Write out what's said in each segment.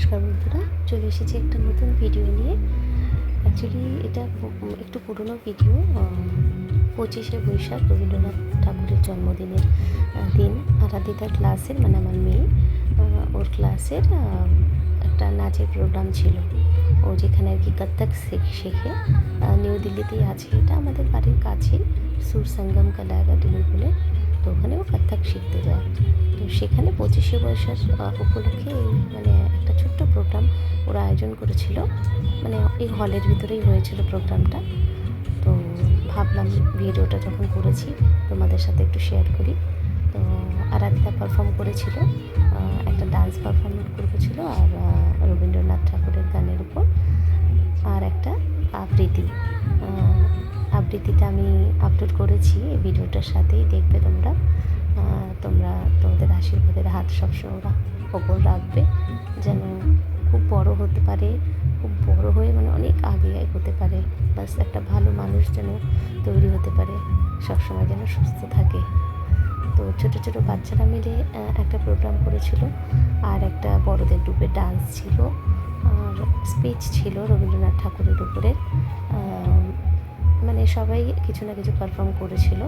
নমস্কার বন্ধুরা, চলে এসেছি একটা নতুন ভিডিও নিয়ে। অ্যাকচুয়ালি এটা একটু পুরনো ভিডিও পঁচিশে বৈশাখ রবীন্দ্রনাথ ঠাকুরের জন্মদিনের দিন। আরাধিতার ক্লাসের মানে আমার মেয়ে ওর ক্লাসের একটা নাচের প্রোগ্রাম ছিল। ও যেখানে আর কি কত্থক শেখ- নিউ দিল্লিতেই আছে এটা, আমাদের বাড়ির কাছে সুর সঙ্গম কলা বলে তো ওখানে ও কত্থক শিখতে যায়। সেখানে পঁচিশে বৈশাখ উপলক্ষে মানে একটা ছোট্ট প্রোগ্রাম ওরা আয়োজন করেছিল। মানে এই হলের ভিতরেই হয়েছিল প্রোগ্রামটা তো ভাবলাম ভিডিওটা যখন করেছি, তোমাদের সাথে একটু শেয়ার করি। তো আরাধিতা পারফর্ম করেছিল একটা ডান্স পারফর্ম করেছিল আর রবীন্দ্রনাথ ঠাকুরের গানের উপর। আর একটা আবৃত্তি। আবৃত্তিটা আমি আপলোড করেছি ভিডিওটার সাথেই দেখবে তোমরা। তোমরা তোমাদের আশীর্বাদের হাত সবসময় ওপর রাখবে। যেন খুব বড় হতে পারে, খুব বড় হয়ে মানে অনেক আগে এগোতে পারে। বাস একটা ভালো মানুষ যেন তৈরি হতে পারে, সবসময় যেন সুস্থ থাকে। তো ছোট ছোট বাচ্চারা মিলে একটা প্রোগ্রাম করেছিল আর একটা বড়দের গ্রুপে ডান্স ছিল। আর স্পিচ ছিল রবীন্দ্রনাথ ঠাকুরের উপরে। মানে সবাই কিছু না কিছু পারফর্ম করেছিল।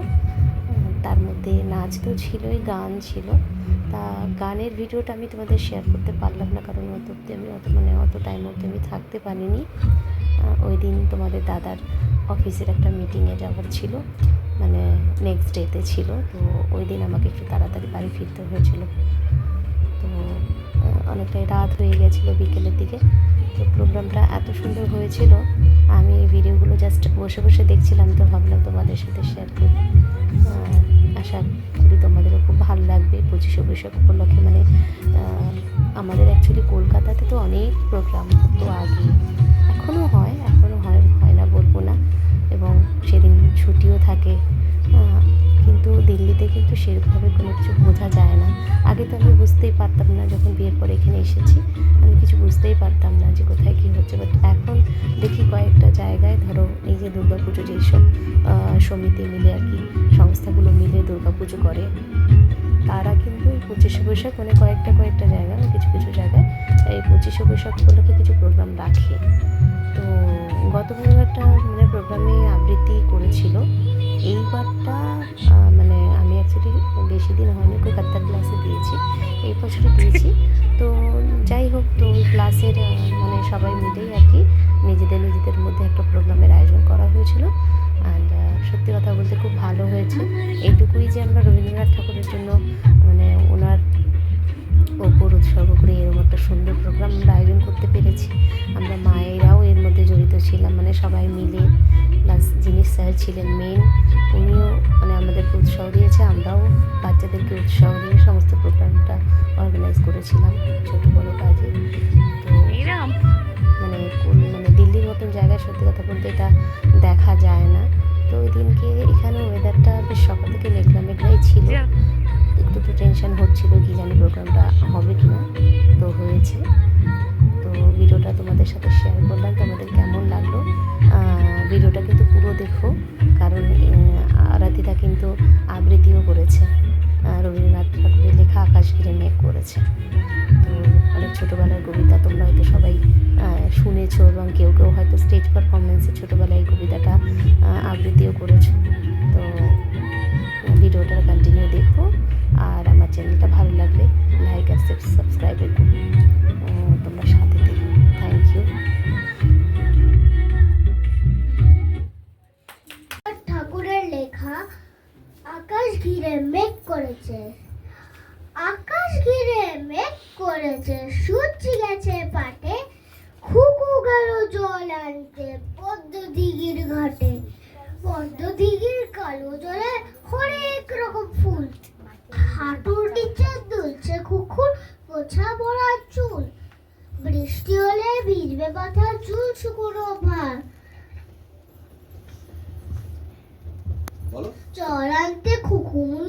তার মধ্যে নাচ তো ছিলই, গান ছিল। তা গানের ভিডিওটা আমি তোমাদের শেয়ার করতে পারলাম না, কারণ অত অব্দি আমি অত মানে অত টাইম অব্দি আমি থাকতে পারিনি। ওই দিন তোমাদের দাদার অফিসের একটা মিটিংয়ে যাওয়ার ছিল মানে নেক্সট ডেতে ছিল। তো ওই দিন আমাকে একটু তাড়াতাড়ি বাড়ি ফিরতে হয়েছিল। তো অনেকটাই রাত হয়ে গেছিল বিকেলের দিকে। তো প্রোগ্রামটা এত সুন্দর হয়েছিল আমি এই ভিডিওগুলো জাস্ট বসে বসে দেখছিলাম তো ভাবলাম তোমাদের সাথে শেয়ার করি আশা করি তোমাদেরও খুব ভালো লাগবে। পঁচিশে বৈশাখ উপলক্ষে মানে আমাদের অ্যাকচুয়ালি কলকাতাতে তো অনেক প্রোগ্রাম তো আগে এখনও হয় এখনও হয় হয় না বলব না। এবং সেদিন ছুটিও থাকে। দিল্লিতে কিন্তু সেরকমভাবে কোনো কিছু বোঝা যায় না। আগে তো আমি বুঝতেই পারতাম না যখন বিয়ের পরে এখানে এসেছি। আমি কিছু বুঝতেই পারতাম না যে কোথায় কী হচ্ছে। বাট এখন দেখি কয়েকটা জায়গায়, ধরো এই যে দুর্গা পুজো যেসব সমিতি মিলে আর কি, সংস্থাগুলো মিলে দুর্গা পুজো করে, তারা কিন্তু এই পঁচিশে বৈশাখ মানে কয়েকটা কয়েকটা জায়গা, কিছু কিছু জায়গায় এই পঁচিশে বৈশাখ উপলক্ষে কিছু প্রোগ্রাম রাখে। তো গতবার একটা মানে প্রোগ্রামে আবৃত্তি করেছিল। এইবারটা মানে আমি অ্যাকচুয়ালি বেশি দিন হয়নি, কলকাতার ক্লাসে দিয়েছি। এই বছরই দিয়েছি। তো যাই হোক, তো ওই ক্লাসের মানে সবাই মিলেই আর কি নিজেদের নিজেদের মধ্যে একটা প্রোগ্রামের আয়োজন করা হয়েছিল। অ্যান্ড সত্যি কথা বলতে খুব ভালো হয়েছে। এইটুকুই যে আমরা রবীন্দ্রনাথ ঠাকুরের জন্য মানে ওনার ওপর উৎসর্গ করে এরকম একটা সুন্দর প্রোগ্রাম আমরা আয়োজন করতে পেরেছি। আমরা মায়েরাও এর মধ্যে জড়িত ছিলাম মানে সবাই মিলে প্লাস যিনি স্যার ছিলেন মেন উনিও মানে আমাদেরকে উৎসাহ দিয়েছে। আমরাও বাচ্চাদেরকে উৎসাহ দিয়ে সমস্ত প্রোগ্রামটা অর্গানাইজ করেছিলাম ছোটো বড়ো কাজে। তো মানে কোন- মানে দিল্লির মতন জায়গায় সত্যি কথা বলতে এটা দেখা যায় না। তো ওই দিনকে এখানে ওয়েদারটা বেশ সকাল থেকে মেঘলা মেঘলাই ছিল। একটু তো টেনশন হচ্ছিল কি জানি প্রোগ্রামটা হবে কি না তো হয়েছে। তো ভিডিওটা তোমাদের সাথে শেয়ার করলাম। দেখো, কারণ আরাধিতা কিন্তু আবৃত্তিও করেছে। রবীন্দ্রনাথ ঠাকুরের লেখা আকাশ ঘিরে মেঘ করেছে। তো অনেক ছোটোবেলার কবিতা তোমরা হয়তো সবাই শুনেছ এবং কেউ কেউ হয়তো স্টেজ পারফরমেন্সে ছোটোবেলায় কবিতাটা আবৃত্তিও করেছ। ঘিরে মেঘ করেছে। আকাশ ঘিরে মেঘ করেছে সূর্য গেছে পাটে। খুকু গেল জল আনতে পদ্ম দিঘির ঘাটে। পদ্ম দিঘির কালো জলে হরেক রকম ফুল। হাঁটুর নিচে দুলছে কুকুর পোছা ভরা চুল। বৃষ্টি হলে ভিজবে কথা চুল শুকনো ভার। বলো। জল